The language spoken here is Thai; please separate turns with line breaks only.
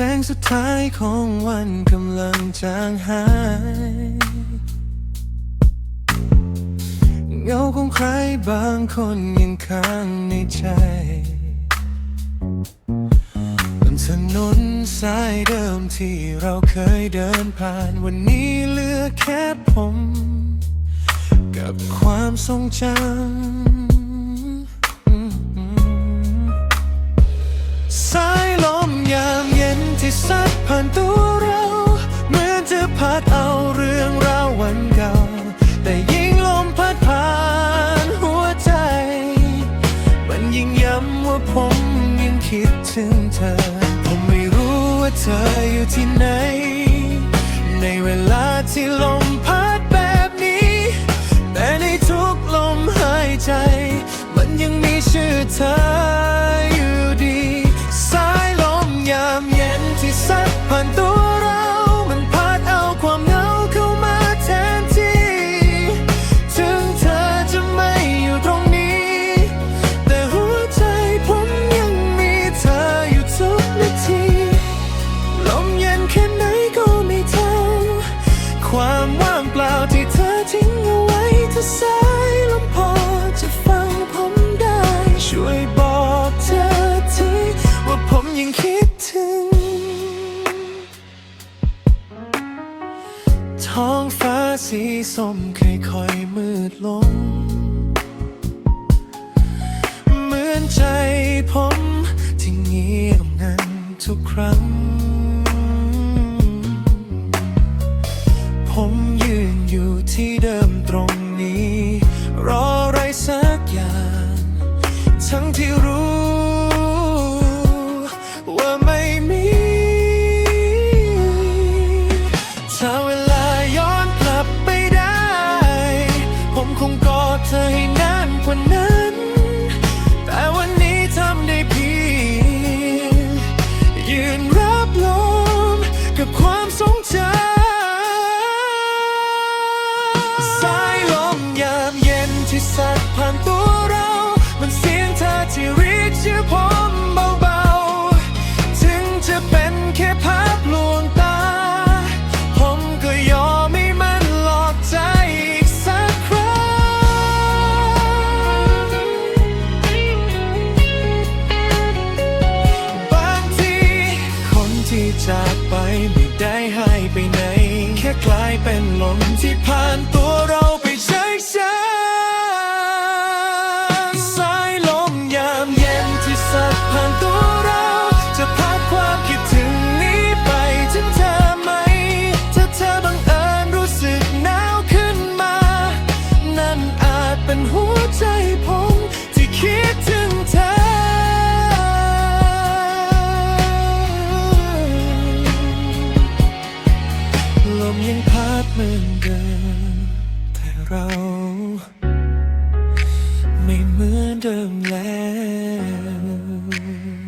แสงสุดท้ายของวันกำลังจางหาย เงาของใครบางคนยังค้างในใจบนถนนสายเดิมที่เราเคยเดินผ่านวันนี้เหลือแค่ผม กับความทรงจำ อนตัวเราเหมือนจะพัดเอาเรื่องราววันเก่า แต่ยิ่งลมพัดผ่านหัวใจ มันยิ่งย้ำว่าผมยังคิดถึงเธอ ผมไม่รู้ว่าเธออยู่ที่ไหน ในเวลาที่ลม ท้องฟ้าสีส้มค่อยๆมืดลง เหมือนใจผมที่เงียบงันทุกครั้ง จากไปไม่ได้หายไปไหน แค่กลายเป็นลมที่พัด พาดเหมือนเดิมแต่เรา ไม่เหมือนเดิมแล้ว